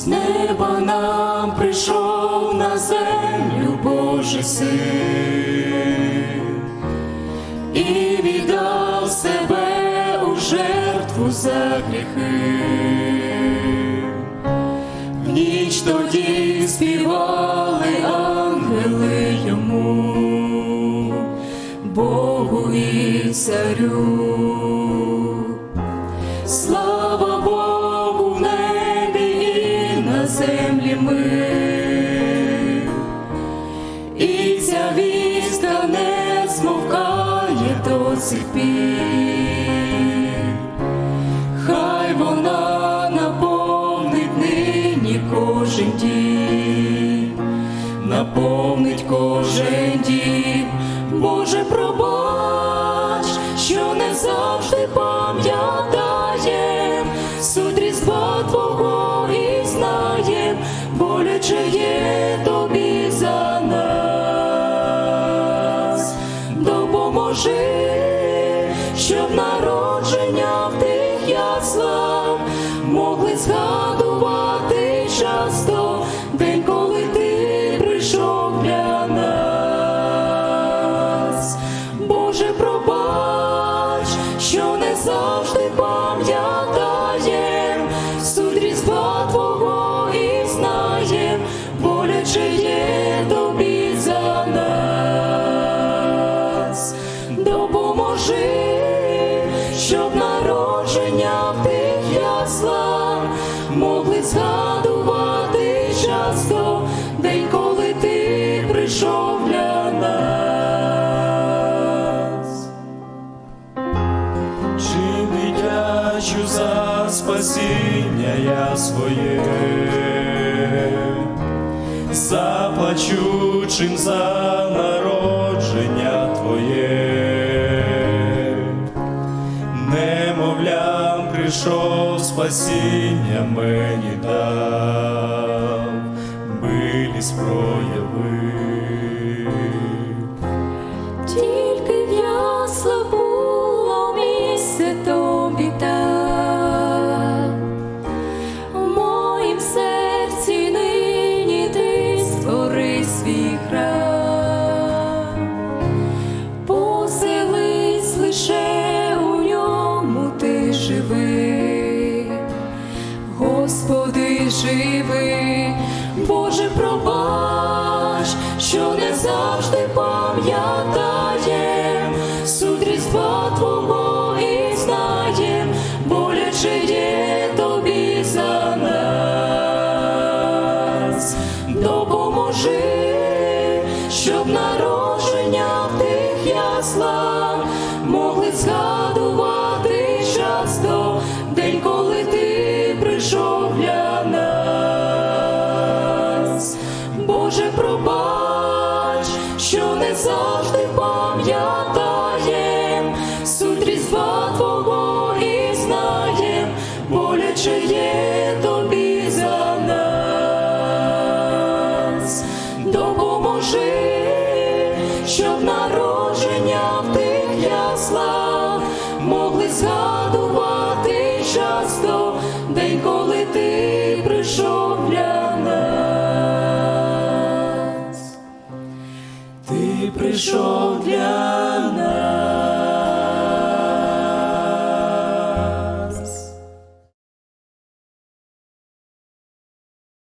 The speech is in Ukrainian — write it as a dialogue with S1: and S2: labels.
S1: з неба нам прийшов на землю Божий син і віддав себе у жертву за гріхи. В ніч тоді співали ангели йому, Богу і царю. Слава сих пір. Хай вона наповнить нині кожен дім, наповнить кожен дім, Боже, пробач, що не завжди пам'ятаєм, суть різдва Твого і знаєм, боляче є тобі тих могли згадувати часто день, коли ти прийшов для нас. Боже, пробач, що не завжди пам'ятаєм суть різдва Твого і знаєм, боляче є тобі за нас. Допоможи, щоб народження могли згадувати часто день, коли ти прийшов для нас.
S2: Чи дитячу за спасіння я своє, заплачу чим за прийшов спасіння мені дав, милість проявив.
S1: Господи, живи, Боже, пробач, що не завжди пам'ятаєм. Суть різдва Твого і знаєм, боляче є тобі за нас. Допоможи, щоб народження в тих яслах могли згадувати виросла, могли згадувати часто день, коли ти прийшов для нас, ти прийшов.